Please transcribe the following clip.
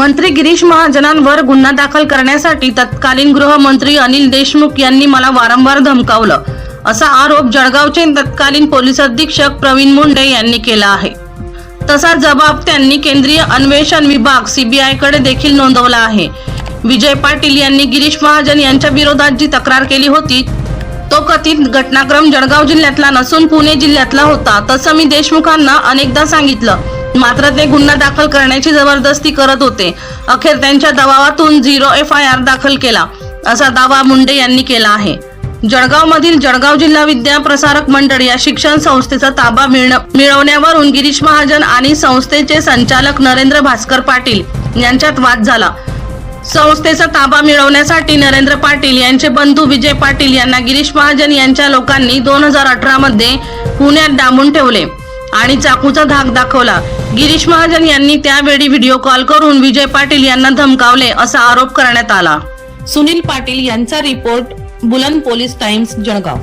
मंत्री गिरीश महाजनांवर गुन्हा दाखल करण्यासाठी तत्कालीन गृहमंत्री अनिल देशमुख यांनी मला वारंवार धमकावलं. असा आरोप जळगावचे तत्कालीन पोलीस अधीक्षक प्रवीण मुंडे यांनी केला आहे. तसा जबाब त्यांनी केंद्रीय अन्वेषण विभाग सीबीआयकडे देखील नोंदवला आहे. विजय पाटील यांनी गिरीश महाजन यांच्या विरोधात जी तक्रार केली होती तो कथित घटनाक्रम जळगाव जिल्ह्यातला नसून पुणे जिल्ह्यातला होता. तसं मी देशमुखांना अनेकदा सांगितलं. मात्र ते गुन्हा दाखल करण्याची जबरदस्ती करत होते. अखेर त्यांच्या दबावातून झिरो एफ आय आर दाखल केला असा दावा मुंडे यांनी केला आहे. जळगाव मधील जळगाव जिल्हा विद्या प्रसारक मंडळ या शिक्षण संस्थेचा ताबा मिळणं मिळवण्यावरून गिरीश महाजन आणि संस्थेचे संचालक नरेंद्र भास्कर पाटील यांच्यात वाद झाला. संस्थेचा ताबा मिळवण्यासाठी नरेंद्र पाटील यांचे बंधू विजय पाटील यांना गिरीश महाजन यांच्या लोकांनी दोन हजार अठरा मध्ये पुण्यात डांबून ठेवले. आणि चाकूचा धाक दाखवला. गिरीश महाजन यांनी त्यावेळी व्हिडिओ कॉल करून विजय पाटील यांना धमकावले असा आरोप करण्यात आला. सुनील पाटील यांचा रिपोर्ट बुलंद पोलीस टाइम्स जळगाव.